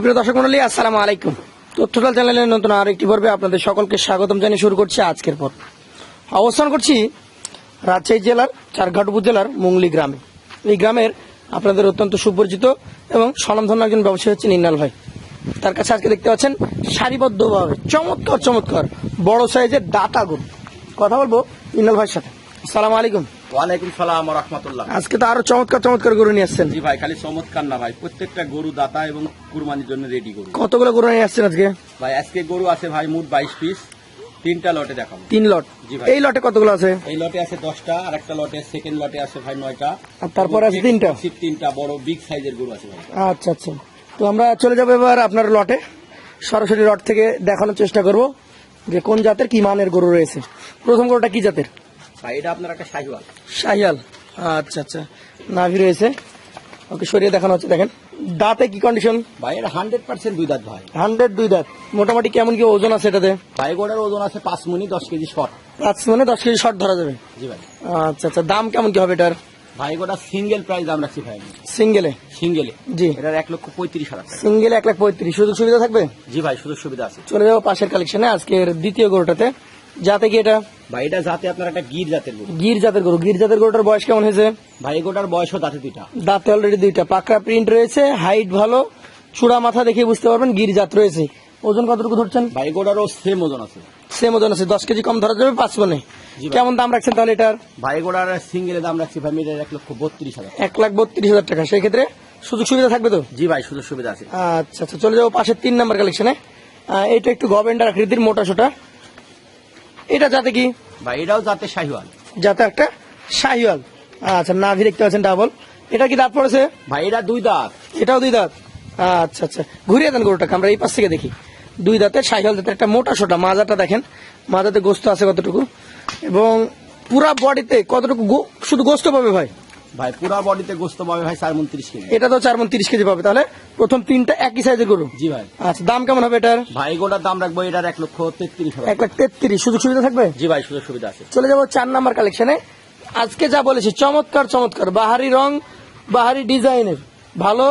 সুপ্রিয় দর্শক মন্ডলী, আসসালামু আলাইকুম। তথ্যটাল চ্যানেলের নতুন আর একটি পর্বে আপনাদের সকলকে স্বাগতম জানিয়ে শুরু করছি আজকের পর অবস্থান করছি রাজশাহী জেলার চারঘাট উপজেলার মুংলি গ্রামে। এই গ্রামের আপনাদের অত্যন্ত সুপরিচিত এবং স্বনামধন্য একজন ব্যবসায়ী হচ্ছে ইন্নাল ভাই। তার কাছে আজকে দেখতে পাচ্ছেন সারিবদ্ধভাবে চমৎকার চমৎকার বড় সাইজের দাতা গরু। কথা বলব ইন্নাল ভাইয়ের সাথে। আসসালামু আলাইকুম। ওয়ালাইকুম সালাম রহমতুল্লাহ। আজকে তো আরও চমৎকার চমৎকার গরু নিয়ে আসছেন। জি ভাই খালি চমৎকার না ভাই প্রত্যেকটা গরু দাতা এবং কুরবানির জন্য রেডি গরু। কতগুলো গরু নিয়ে আসছেন আজকে? ভাই আজকে গরু আছে ভাই মোট বাইশ পিস তিনটা লটে দেখাবো। তিন লট? জি এই লটে কতগুলো আছে? এই লটে আছে দশটা আর একটা লটে সেকেন্ড লটে আছে ভাই নয়টা। আর তারপরে আছে তিনটা? তিনটা বড় বিগ সাইজের গরু আছে ভাই। আচ্ছা আচ্ছা। তো আমরা চলে যাব এবার আপনার লটে। সরাসরি লট থেকে দেখানোর চেষ্টা করব যে কোন জাতের কি মানের গরু রয়েছে। প্রথম গরুটা কি জাতের? এটা আপনার একটা শাহিওয়াল। শাহিয়াল আচ্ছা আচ্ছা। নাভি রয়েছে। ওকে সরিয়ে দেখানো হচ্ছে দেখেন। দাঁতে কি কন্ডিশন ভাই এটা হান্ড্রেড পার্সেন্ট দুই দাঁত ভাই। হান্ড্রেড দুই দাঁত। মোটামুটি কেমন কি ওজন আছে এটাতে? ভাই গোড়ার ওজন আছে পাঁচ মিনি দশ কেজি শর্ট পাঁচ মানে দশ কেজি শর্ট ধরা যাবে। জি ভাই। আচ্ছা আচ্ছা। দাম কেমন কি হবে এটার? ভাই গোটা সিঙ্গেল প্রাইস দাম রাখছি ভাই। সিঙ্গেলে সিঙ্গেলে জি। এটার এক লক্ষ পঁয়ত্রিশ হাজার সিঙ্গেলে এক লাখ পঁয়ত্রিশ। সুযোগ সুবিধা থাকবে? জি ভাই সুযোগ সুবিধা আছে। চলে যাব পাশের কালেকশনে আজকের দ্বিতীয় গরুটাতে। যাতে কি এটা? ভাই এটা যাতে আপনার একটা গির জাতের গরু। গির জাতের গরু। গির জাতের গরুটার বয়স কেমন হয়েছে? ভাই গোটার বয়সও দাঁতে দুইটা। দাঁতে অলরেডি দুইটা। পাকড়া প্রিন্ট রয়েছে হাইট ভালো চূড়া মাথা দেখে বুঝতে পারবেন গির জাত রয়েছে। ওজন কতটুকু ধরছেন? ভাই গোটারও সেম ওজন আছে। সেম ওজন আছে। দশ কেজি কম ধরা যাবে পাঁচ মনে। কেমন দাম রাখছেন তাহলে এটার? ভাই গোটার সিঙ্গেলের দাম রাখছি ভাই মিটার এক লক্ষ বত্রিশ হাজার এক লাখ বত্রিশ হাজার টাকা। সেই ক্ষেত্রে সুযোগ সুবিধা থাকবে তো? জি ভাই সুযোগ সুবিধা আছে। আচ্ছা আচ্ছা চলে যাব পাশের তিন নাম্বার কালেকশনে এটা একটু গভেন্ডার আকৃতির মোটা সোটা। এটা যাতে কি? ভাই এটাও যাতে শাহিওয়াল। যাতে একটা শাহিওয়াল। আচ্ছা নাভি দেখতে পাচ্ছেন ডাবল এটা কি দাঁত পড়েছে? ভাই এটা দুই দাঁত। এটাও দুই দাঁত? আচ্ছা আচ্ছা। ঘুরিয়ে দেন গরুটাকে আমরা এই পাশ থেকে দেখি। দুই দাঁতের শাহিওয়াল দাঁতের একটা মোটা সোটা মাজাটা দেখেন। মাজাতে গোস্ত আছে কতটুকু? এবং পুরা বডিতে কতটুকু শুধু গোস্ত পাবে ভাই? ভাই পুরা বডিতে গোস্ত পাবে ভাই চার উনত্রিশ কেজি। এটা তো চার মন তিরিশ কেজি পাবে তাহলে প্রথম তিনটা একই সাইজের গরু? জি ভাই। আচ্ছা দাম কেমন হবে এটার? ভাই গোটার দাম রাখব এটার এক লক্ষ তেত্রিশ এক লাখ তেত্রিশ সুযোগ সুবিধা থাকবে? জি ভাই সুযোগ সুবিধা আছে। চলে যাব চার নাম্বার কালেকশনে আজকে যা বলেছি চমৎকার চমৎকার বাহারি রং বাহারি ডিজাইনের ভালো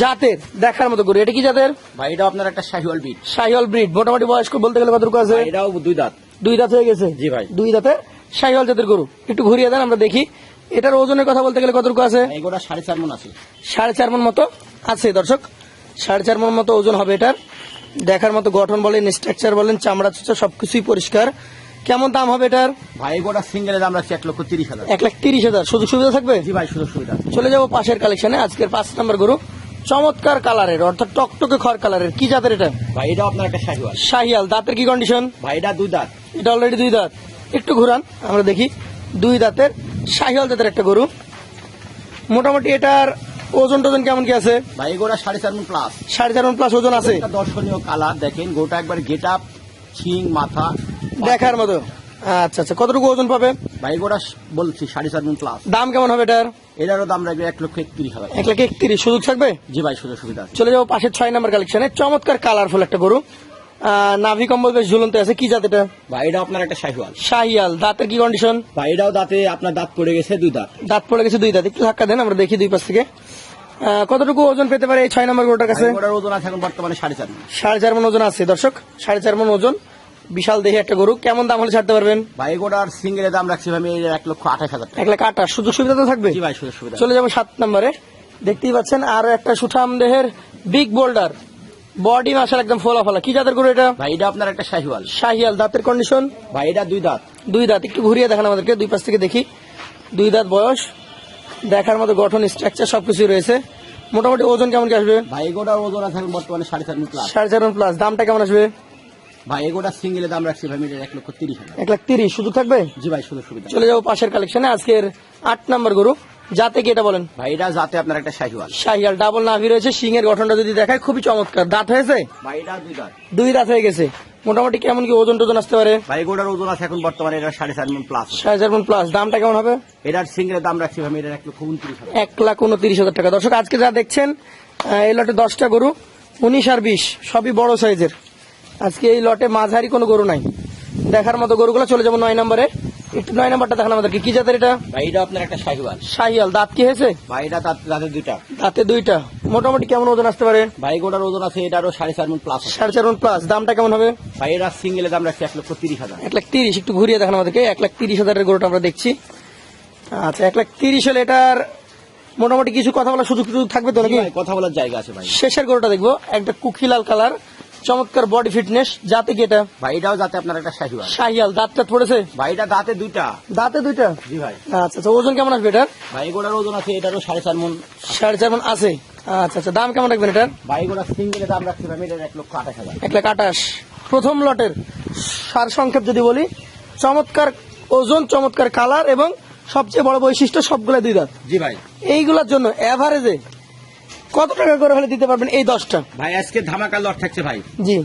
জাতের দেখার মতো গরু। এটা কি জাতের? ভাই এটা আপনার একটা শাহিওয়াল ব্রিড শাহিওয়াল ব্রিড মোটামুটি বয়স্ক বলতে গেলে কতটুকু আছে? এটাও দুই দাঁত। দুই দাঁত হয়ে গেছে? জি ভাই। দুই দাঁতে শাহিওয়াল জাতের গরু। একটু ঘুরিয়ে দেন আমরা দেখি। এটার ওজনের কথা বলতে গেলে কতটুকু আছে? সাড়ে চার মন আছে। সাড়ে চার মন মতো আছে দর্শক। সাড়ে চার মন মতো ওজন হবে এটার। দেখার মতো গঠন বলেন স্ট্রাকচার বলেন চামড়া চুচা সবকিছুই পরিষ্কার। কেমন দাম হবে এটার? ভাই গোটা সিঙ্গেলের দাম রাখছি এক লক্ষ তিরিশ হাজার। এক লাখ তিরিশ হাজার। সুযোগ সুবিধা থাকবে? জি ভাই সুযোগ সুবিধা। চলে যাব পাশের কালেকশনে আজকের পাঁচ নম্বর গরু চমৎকার কালারের অর্থাৎ টকটকে খড় কালারের কি জাতের এটা? ভাই এটাও আপনার একটা শাহিওয়াল। শাহিয়াল দাঁতের কি কন্ডিশন ভাই এটা দুই দাঁত। এটা অলরেডি দুই দাঁত। একটু ঘুরান আমরা দেখি। দুই দাঁতের শাহিয়াল জাতের একটা গরু। মোটামুটি এটার ওজন টোজন কেমন কি আছে? ভাই গোটা সাড়ে চার মন প্লাস সাড়ে চার মণ প্লাস ওজন আছে। দর্শনীয় কালার দেখেন গোটা একবার গেট আপ ছিং মাথা। দেখার মতো। আচ্ছা আচ্ছা কতটুকু ওজন পাবে? ভাই গোটা বলছি সাড়ে চার মন প্লাস দাম কেমন হবে এটার? এটারও দাম রাখবে এক লক্ষ একত্রিশ হাজার এক লাখ একত্রিশ সুযোগ থাকবে? জি ভাই সুযোগ সুবিধা চলে যাব পাশের ছয় নাম্বার কালেকশনে চমৎকার কালারফুল একটা গরু। নাভি কম্বল বেশ ঝুলন্ত আছে। কি জাত এটা? ভাই এটা আপনার একটা শাহিওয়াল। শাহিয়াল দাঁতের কি কন্ডিশন ভাই এটাও দাঁতে আপনার দাঁত পড়ে গেছে দুই দাঁত। দাঁত পড়ে গেছে দুই দাঁত। একটু ধাক্কা দেন আমরা দেখি দুই পাশ থেকে। কতটুকু ওজন পেতে পারে এই ছয় নম্বর গরুটার কাছে? ওজন আছে এখন বর্তমানে সাড়ে চার সাড়ে চার মন ওজন আছে দর্শক। সাড়ে চার মন ওজন। বিশাল দেহে একটা গরু। কেমন দাম হলে ছাড়তে পারবেন? ভাই গোটার সিঙ্গেলের দাম রাখছি আমি এক লক্ষ আঠাশ হাজার এক লাখ আটাশ সুযোগ সুবিধা তো থাকবে? ভাই সুযোগ সুবিধা। চলে যাব সাত নম্বরে। দেখতেই পাচ্ছেন আরও একটা সুঠাম দেহের বিগ বোল্ডার বডি মাসাল একদম ফোলা ফোলা। কি জাতের গরু এটা? ভাই এটা আপনার একটা শাহিওয়াল। শাহিয়াল দাঁতের কন্ডিশন ভাই এটা দুই দাঁত। দুই দাঁত একটু ঘুরিয়ে দেখান আমাদেরকে দুই পাশ থেকে দেখি। দুই দাঁত বয়স দেখার মতো গঠন স্ট্রাকচার সবকিছু রয়েছে। মোটামুটি ওজন কেমন কি আসবে? ভাই গোটার ওজন আছে বর্তমানে সাড়ে চার প্লাস সাড়ে চার প্লাস দামটা কেমন আসবে? ভাই এগোটা সিঙ্গেলের দাম রাখছি ভাই মিটার এক লক্ষ তিরিশ হাজার। এক লাখ তিরিশ। সুযোগ থাকবে? জি ভাই সুযোগ সুবিধা। চলে যাব পাশের কালেকশনে আজকের আট নাম্বার গরু। যাতে কি এটা বলেন? ভাই এটা যাতে আপনার একটা শাহিওয়াল। শাহিয়াল ডাবল নাভি রয়েছে সিং এর গঠনটা যদি দেখায় খুবই চমৎকার। দাঁত হয়েছে? ভাই এটা দুই দাঁত। দুই দাঁত হয়ে গেছে। মোটামুটি কেমন কি ওজন টোজন আসতে পারে? ভাই এগোটার ওজন আছে এখন বর্তমানে এটা সাড়ে চার মণ প্লাস সাড়ে চার মণ প্লাস দামটা কেমন হবে? এটার সিঙ্গেলের দাম রাখছি ভাই মিটার এক লক্ষ উনত্রিশ এক লাখ উনত্রিশ হাজার টাকা। দর্শক আজকে যা দেখছেন এই লটে দশটা গরু উনিশ আর বিশ সবই বড় সাইজের। আজকে এই লটে মাঝারি কোনো গরু নাই। দেখার মতো গরুগুলো চলে যাব নয় নম্বরে। একটু নয় নাম্বারটা দেখান আমাদেরকে। কি জাতের এটা? আপনার একটা শাহিওয়াল। দাঁত কি হয়েছে? এটা দাঁত- দুইটা। দাঁতে দুইটা। মোটামুটি কেমন ওজন আসতে পারে? ভাই গোটার ওজন আছে এটারও সাড়ে চার মন প্লাস সাড়ে চার প্লাস দামটা কেমন হবে? ভাই এটা সিঙ্গেলের দাম রাখছে এক লক্ষ তিরিশ হাজার। এক লাখ তিরিশ। একটু ঘুরিয়ে দেখান আমাদেরকে। এক লাখ তিরিশ হাজারের গরুটা আমরা দেখছি। আচ্ছা এক লাখ তিরিশ হলে এটার মোটামুটি কিছু কথা বলার সুযোগ সুযোগ থাকবে তো নাকি? কথা বলার জায়গা আছে ভাই। শেষের গরুটা দেখব। একটা কুকি লাল কালার। চমৎকার বডি ফিটনেস যাতে কি এটা? ভাই এটাও যাতে আপনার একটা শাহিওয়াল শাহিয়াল দাঁত টাত পড়েছে? ভাই এটা দাঁতে দুইটা। দাঁতে দুইটা? জি ভাই। আচ্ছা আচ্ছা ওজন কেমন আসবে এটার? ভাই গোটার ওজন আছে এটারও সাড়ে চার মন সাড়ে চার মণ আছে। আচ্ছা আচ্ছা দাম কেমন রাখবেন এটার? ভাই গোটা সিঙ্গেলের দাম রাখছে ভাই এটার এক লক্ষ আঠাশ হাজার। এক লাখ আঠাশ। প্রথম লটের সার সংক্ষেপ যদি বলি চমৎকার ওজন চমৎকার কালার এবং সবচেয়ে বড় বৈশিষ্ট্য সবগুলো দুই দাঁত। জি ভাই। এইগুলোর জন্য এভারেজে কত টাকা করে হলে দিতে পারবেন এই দশটা? ভাই আজকে ধামাকা লট থাকছে ভাই। জি।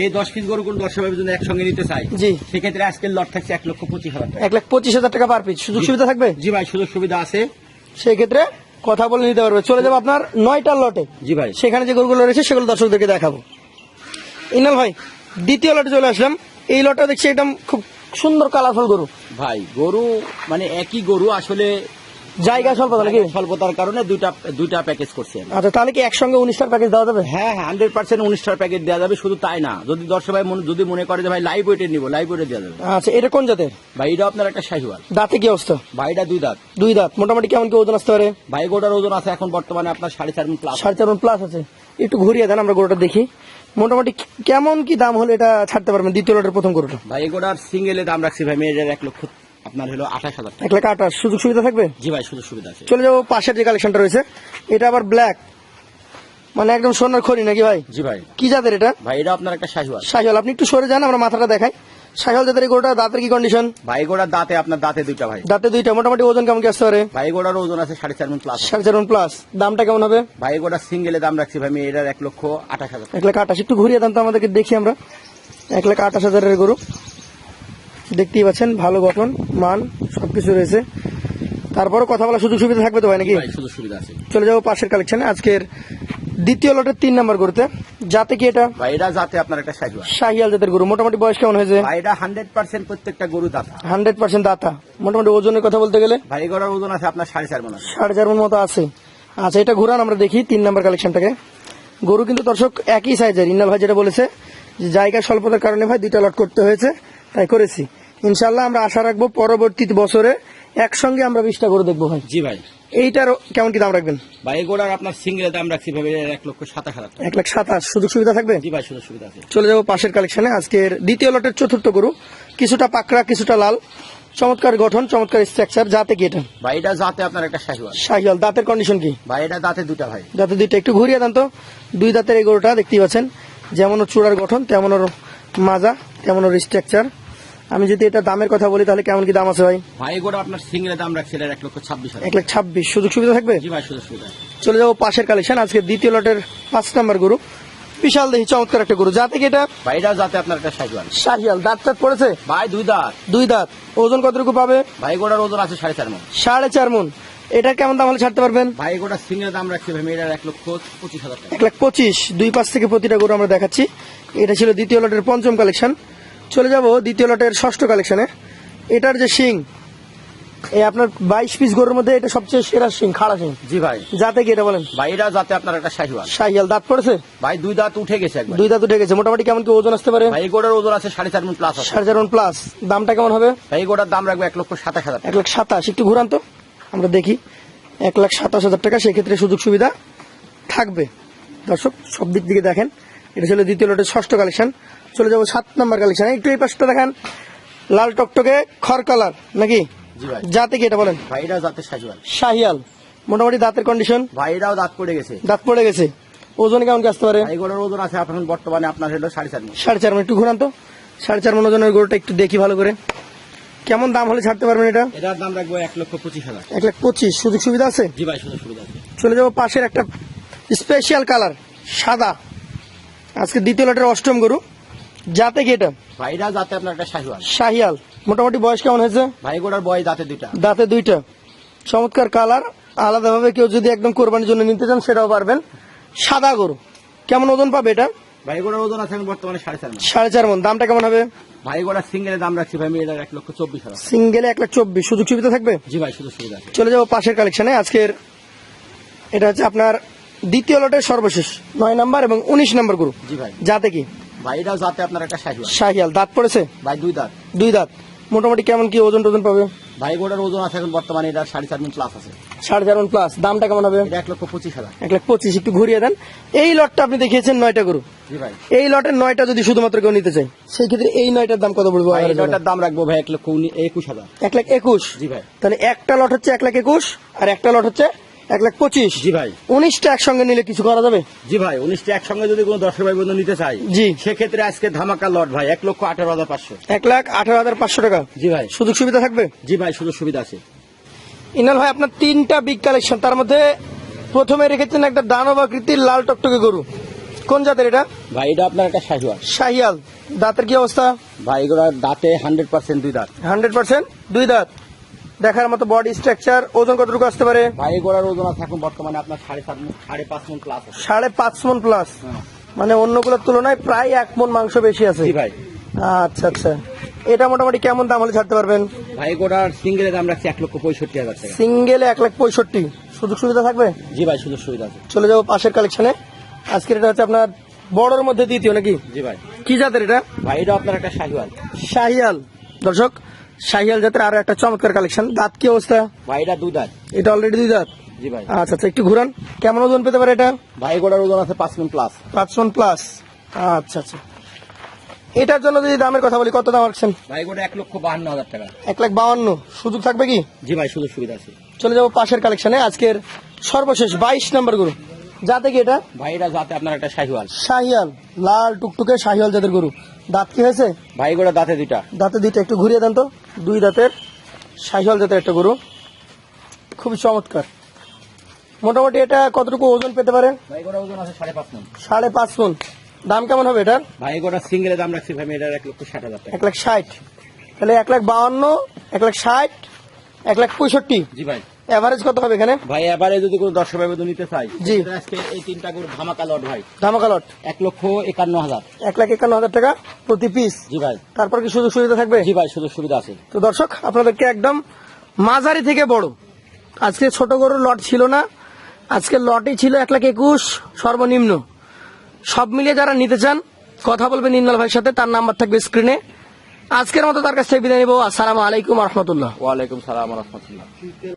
এই দশ পিস গরু কোন দর্শক যদি একসঙ্গে নিতে চাই। জি। সেক্ষেত্রে আজকের লট থাকছে এক লক্ষ পঁচিশ হাজার এক লাখ পঁচিশ হাজার টাকা পার পিস। সুযোগ সুবিধা থাকবে? জি ভাই সুযোগ সুবিধা আছে। সেক্ষেত্রে কথা বলে নিতে পারবে। চলে যাব আপনার নয়টা লটে। জি ভাই। সেখানে যে গরুগুলো রয়েছে সেগুলো দর্শকদেরকে দেখাবো। ইনাল ভাই দ্বিতীয় লটে চলে আসলাম। এই লটটা দেখছি একদম খুব সুন্দর কালারফুল গরু। ভাই গরু মানে একই গরু আসলে জায়গা স্বল্প নাকি? স্বল্পতার কারণে দুইটা দুইটা প্যাকেজ করছি আমি। আচ্ছা তাহলে কি একসঙ্গে উনিশটার প্যাকেজ দেওয়া যাবে? হ্যাঁ হান্ড্রেড পার্সেন্ট উনিশটার প্যাকেট দেওয়া যাবে শুধু তাই না। যদি দর্শক ভাই যদি মনে করে যে ভাই লাইভ নিবো লাইভ ওয়েটে দেওয়া যাবে। আচ্ছা এটা কোন জাতের? ভাই এটা আপনার একটা শাহিওয়াল দাঁতে কি অবস্থা? দুই দাঁত। দুই দাঁত। মোটামুটি কেমন কি ওজন আসতে পারে? ভাই গোটার ওজন আছে এখন বর্তমানে আপনার সাড়ে চার মন প্লাস সাড়ে চার প্লাস আছে। একটু ঘুরিয়ে দেন আমরা গরুটা দেখি। মোটামুটি কেমন কি দাম হলে এটা ছাড়তে পারবেন দ্বিতীয় লটের প্রথম গরুটা ভাই গোটার সিঙ্গেলে দাম রাখছি ভাই মেয়েদের এক লক্ষ আপনার হলো আঠাশ হাজার এক লাখ আঠাশ। সুযোগ সুবিধা থাকবে? জি ভাই সুযোগ সুবিধা আছে। চলে যাব পাশের যে কালেকশনটা রয়েছে এটা আবার ব্ল্যাক মানে একদম সোনার খড়ি নাকি ভাই? জি ভাই। কি জাতের এটা? ভাই এটা আপনার একটা শাহিওয়াল। শাহিওয়াল আপনি একটু সরে যান আমরা মাথাটা দেখাই। শাহিওয়াল জাতের গরুটা দাঁতের কি কন্ডিশন ভাই গোটার দাঁতে আপনার দাঁতে দুইটা ভাই। দাঁতে দুইটা মোটামুটি ওজন কেমন কি আসতে পারে? ভাই গোটার ওজন আছে সাড়ে চার মন প্লাস সাড়ে চার প্লাস দামটা কেমন হবে? ভাই গোটার সিঙ্গেলে দাম রাখছি ভাই মেয়েটার এক লক্ষ আঠাশ হাজার এক লাখ আঠাশ। একটু ঘুরিয়ে দেন তো আমাদেরকে দেখি আমরা। এক লাখ আঠাশ হাজারের গরু। দেখতেই পাচ্ছেন ভালো গঠন মান সবকিছু রয়েছে। তারপরও কথা বলার সুযোগ সুবিধা থাকবে তো ভাই নাকি? সুযোগ সুবিধা আছে। চলে যাব পাশের কালেকশনে আজকের দ্বিতীয় লটের তিন নাম্বার গরুতে। যাতে কি এটা? ভাই এটা যাতে আপনার একটা শাহিওয়াল শাহিয়াল জাতের গরু। মোটামুটি বয়স কেমন হয়েছে? ভাই এটা হান্ড্রেড পার্সেন্ট প্রত্যেকটা গরু দাতা। হান্ড্রেড পার্সেন্ট দাতা। মোটামুটি ওজনের কথা বলতে গেলে? ভাই গোটার ওজন আছে আপনার সাড়ে চার মন সাড়ে চার মণ মতো আছে। আচ্ছা এটা ঘুরান আমরা দেখি তিন নাম্বার কালেকশনটাকে গরু কিন্তু দর্শক একই সাইজের ইন্নাল ভাই যেটা বলেছে যে জায়গা স্বল্পতার কারণে ভাই দুইটা লট করতে হয়েছে। তাই করেছি। ইনশাল্লাহ আমরা আশা রাখব পরবর্তী বছরে একসঙ্গে আমরা বিশটা গরু দেখব ভাই। জি ভাই। এইটার কেমন কি দাম রাখবেন? ভাই এই গোটার আপনার সিঙ্গেল দাম রাখছি এর এক লক্ষ সাতাশ হাজার এক লাখ সাতাশ সুযোগ সুবিধা থাকবে? জি ভাই সুযোগ সুবিধা আছে। চলে যাব পাশের কালেকশনে আজকের দ্বিতীয় লটের চতুর্থ গরু। কিছুটা পাকড়া কিছুটা লাল। চমৎকার গঠন চমৎকার স্ট্রাকচার যাতে কি এটা? ভাই এটা যাতে আপনার একটা শাহিওয়াল। শাহিয়াল দাঁতের কন্ডিশন কি? ভাই এটা দাঁতে দুটা ভাই। দাঁতে দুইটা। একটু ঘুরিয়ে দেন তো। দুই দাঁতের এই গরুটা দেখতেই পাচ্ছেন। যেমন ওর চূড়ার গঠন তেমন ওর মাজা তেমন ওর স্ট্রাকচার আমি যদি এটা দামের কথা বলি তাহলে কেমন কি দাম আছে ভাই? ভাই গোটা আপনার সিঙ্গেল দাম রাখছে এক লক্ষ ছাব্বিশ এক লাখ ছাব্বিশ। সুযোগ সুবিধা থাকবে? জি ভাই সুযোগ সুবিধা। চলে যাব পাশের কালেকশন আজকে দ্বিতীয় লটের পাঁচ নাম্বার গরু। বিশাল দেখি চমৎকার একটা গরু। যাতে কি এটা? ভাই এটা যাতে আপনার একটা শাহিওয়াল। শাহিয়াল দাঁত টাত পড়েছে? ভাই দুই দাঁত। দুই দাঁত। ওজন কতটুকু পাবে? ভাই গোটার ওজন আছে সাড়ে চার মন। সাড়ে চার মন। এটা কেমন দাম হলে ছাড়তে পারবেন? ভাই গোটা সিঙ্গেল দাম রাখছি ভাই মেয়েটার এক লক্ষ পঁচিশ হাজার এক লাখ পঁচিশ। দুই পাশ থেকে প্রতিটা গরু আমরা দেখাচ্ছি। এটা ছিল দ্বিতীয় লটের পঞ্চম কালেকশন চলে যাব দ্বিতীয় লটের ষষ্ঠ কালেকশনে এটার যে শিং এই আপনার বাইশ পিস গরুর মধ্যে এটা সবচেয়ে সেরা শিং খাড়া শিং। জি ভাই। যাতে কি এটা বলেন? ভাই এটা যাতে আপনার একটা শাহিওয়াল। শাহিয়াল দাঁত পড়েছে? ভাই দুই দাঁত উঠে গেছে একবার। দুই দাঁত উঠে গেছে। মোটামুটি কেমন কি ওজন আসতে পারে? ভাই গোটার ওজন আছে সাড়ে চার মন প্লাস সাড়ে চার মণ প্লাস দামটা কেমন হবে? ভাই গোটার দাম রাখব এক লক্ষ সাতাশ হাজার এক লাখ সাতাশ। একটু ঘুরান তো। আমরা দেখি। এক লাখ সাতাশ হাজার টাকা সেক্ষেত্রে সুযোগ সুবিধা থাকবে। দর্শক সব দিক থেকে দেখেন। এটা ছিল দ্বিতীয় লটের ষষ্ঠ কালেকশন চলে যাব সাত নম্বর কালেকশন একটু এই পাশটা দেখেন লাল টকটকে খড় কালার নাকি? জি ভাই। যাতে কি এটা বলেন? যাতে শাহিয়াল। মোটামুটি দাঁতের কন্ডিশন ভাইরাও দাঁত পড়ে গেছে। দাঁত পড়ে গেছে। ওজন কেমন কি আসতে পারে? ওজন আছে এখন বর্তমানে আপনার হলো সাড়ে চার মন। সাড়ে চার মণ একটু ঘুরান তো। সাড়ে চার মণ ওজনের গরুটা একটু দেখি ভালো করে। কেমন দাম হলে ছাড়তে পারবেন এটা? এটার দাম রাখব এক লক্ষ পঁচিশ হাজার। এক লাখ পঁচিশ। সুযোগ সুবিধা আছে? জি ভাই সুযোগ সুবিধা আছে। চলে যাব পাশের একটা স্পেশাল কালার সাদা। আজকে দ্বিতীয় লটের অষ্টম গরু। যাতে কি এটা? ভাই এটা যাতে আপনার একটা শাহিওয়াল। শাহিয়াল। মোটামুটি বয়স কেমন হয়েছে? ভাই গোটার বয় দাঁতে দুইটা। দাঁতে দুইটা। চমৎকার কালার। আলাদাভাবে কেউ যদি একদম কোরবানির জন্য নিতে চান সেটাও পারবেন। সাদা গরু। কেমন ওজন পাবে এটা? ভাই গোড়ার ওজন আছে বর্তমানে সাড়ে চার সাড়ে চার মন। দামটা কেমন হবে? ভাই গোড়া সিঙ্গেলের দাম রাখছি ভাই এটার এক লক্ষ চব্বিশ হাজার। সিঙ্গেলে এক লাখ চব্বিশ। সুযোগ সুবিধা থাকবে? জি ভাই শুধু সুবিধা চলে যাব পাশের কালেকশনে আজকের এটা হচ্ছে আপনার দ্বিতীয় লটের সর্বশেষ নয় নাম্বার এবং উনিশ নাম্বার গরু। জি ভাই। যাতে কি? ভাই এটাও যাতে আপনার একটা শাহিওয়াল শাহিয়াল দাঁত পড়েছে? ভাই দুই দাঁত। দুই দাঁত। মোটামুটি কেমন কি ওজন টোজন পাবে? ভাই গোড়ার ওজন আছে এখন বর্তমানে এটা সাড়ে চার প্লাস আছে। সাড়ে চার মন প্লাস দামটা কেমন হবে? এক লক্ষ পঁচিশ হাজার। এক লাখ পঁচিশ একটু ঘুরিয়ে দেন। এই লটটা আপনি দেখিয়েছেন নয়টা গরু। ভাই। এই লটের নয়টা যদি শুধুমাত্র কেউ নিতে চাই সেই ক্ষেত্রে এই নয়টার দাম কত পড়বে? ভাই এটার দাম রাখব ভাই এক লক্ষ একুশ হাজার। এক লাখ একুশ? জি ভাই। তাহলে একটা লট হচ্ছে এক লাখ একুশ আর একটা লট হচ্ছে এক লাখ পঁচিশ। জি ভাই। উনিশটা একসঙ্গে নিলে কিছু করা যাবে? জি ভাই উনিশটা একসঙ্গে যদি কোনো দশের ভাই বন্ধু নিতে চাই জি। সেক্ষেত্রে আজকে ধামাকা লট ভাই এক লক্ষ আঠারো হাজার পাঁচশো। এক লাখ আঠারো হাজার পাঁচশো টাকা। জি ভাই। সুযোগ সুবিধা থাকবে? জি ভাই সুযোগ সুবিধা আছে। ইনাল ভাই আপনার তিনটা বিগ কালেকশন তার মধ্যে প্রথমে রেখেছেন একটা দানব আকৃতির লাল টকটকে গরু। কোন জাতের এটা? ভাই এটা আপনার একটা শাহিওয়াল। শাহিয়াল। দাঁতের কি অবস্থা? ভাই এগুলো দাঁতে হান্ড্রেড পার্সেন্ট দুই দাঁত। হান্ড্রেড পার্সেন্ট দুই দাঁত। দেখার মতো বডি স্ট্রাকচার ওজন কতটুকু আসতে পারে? ভাই এগুলোর ওজন আছে এখন বর্তমানে আপনার সাড়ে সাত সাড়ে পাঁচ মন প্লাস সাড়ে পাঁচ মন প্লাস মানে অন্যগুলোর তুলনায় প্রায় এক মন মাংস বেশি আছে। জি ভাই। আচ্ছা আচ্ছা। এটা মোটামুটি কেমন দাম হলে ছাড়তে পারবেন? ভাই এগুলোর সিঙ্গেলের দাম রাখছি এক লক্ষ পঁয়ষট্টি হাজার টাকা। সিঙ্গেলে এক লাখ পঁয়ষট্টি। সুযোগ সুবিধা থাকবে? জি ভাই সুযোগ সুবিধা আছে। চলে যাব পাশের কালেকশনে আজকের এটা হচ্ছে আপনার বড়র মধ্যে দ্বিতীয় নাকি? জি ভাই। কি জাতের এটা? ভাই এটা আপনার একটা শাহিওয়াল। শাহিয়াল। দর্শক শাহিয়াল জাতের আরও একটা চমৎকার কালেকশন দাঁত কি অবস্থা? ভাই এটা দুই দাঁত। এটা অলরেডি দুই দাঁত? জি ভাই। আচ্ছা আচ্ছা একটু ঘুরান। কেমন ওজন পেতে পারে এটা? ভাই এগুলোর ওজন আছে পাঁচ মন প্লাস পাঁচ মন প্লাস আচ্ছা আচ্ছা। এটার জন্য যদি দামের কথা বলি কত দাম রাখছেন? ভাই এগুলো এক লক্ষ বাহান্ন হাজার টাকা। এক লাখ বাউান্ন সুযোগ থাকবে কি? জি ভাই সুযোগ সুবিধা আছে। চলে যাব পাশের কালেকশনে আজকের সর্বশেষ বাইশ নম্বর গরু। যাতে কি এটা? ভাই এটা যাতে আপনার একটা শাহিওয়াল। শাহিয়াল লাল টুকটুকে শাহিয়াল জাতের গরু। দাঁত কি হয়েছে? ভাই এগুলো দাঁতে দুইটা। দাঁতে দুইটা একটু ঘুরিয়ে দেন তো। দুই দাঁতের শাহিয়াল জাতের একটা গরু। খুবই চমৎকার। মোটামুটি এটা কতটুকু ওজন পেতে পারে? ভাই এগুলো ওজন আছে সাড়ে পাঁচ মন। দাম কেমন হবে এটার? ভাই এগুলো সিঙ্গেলের দাম রাখছি ভাই এটার এক লক্ষ ষাট হাজার এক লাখ ষাট। তাহলে এক লাখ বাউান্ন এক লাখ ষাট এক লাখ পঁয়ষট্টি। জি ভাই। এভারেজ কত হবে এখানে? ভাই এভারেজ যদি কোনো দর্শক ভাই বন্ধু নিতে চাই জি। আজকে এই তিনটা করে ধামাকা লট ভাই। ধামাকা লট এক লক্ষ একান্ন হাজার। এক লাখ একান্ন হাজার টাকা প্রতি পিস জি ভাই। তারপর কি সুযোগ সুবিধা থাকবে? জি ভাই সুযোগ সুবিধা আছে। তো দর্শক আপনাদেরকে একদম মাঝারি থেকে বড়। আজকে ছোট গরুর লট ছিল না। আজকে লটই ছিল এক লাখ একুশ সর্বনিম্ন। সব মিলিয়ে যারা নিতে চান কথা বলবেন ইন্দাল ভাইয়ের সাথে তার নাম্বার থাকবে স্ক্রিনে আজকের মতো তার কাছ থেকে বিদায় নিবো। আসসালামু আলাইকুম রহমতুল্লাহ। ওয়ালাইকুম সালাম রহমতুল্লাহ।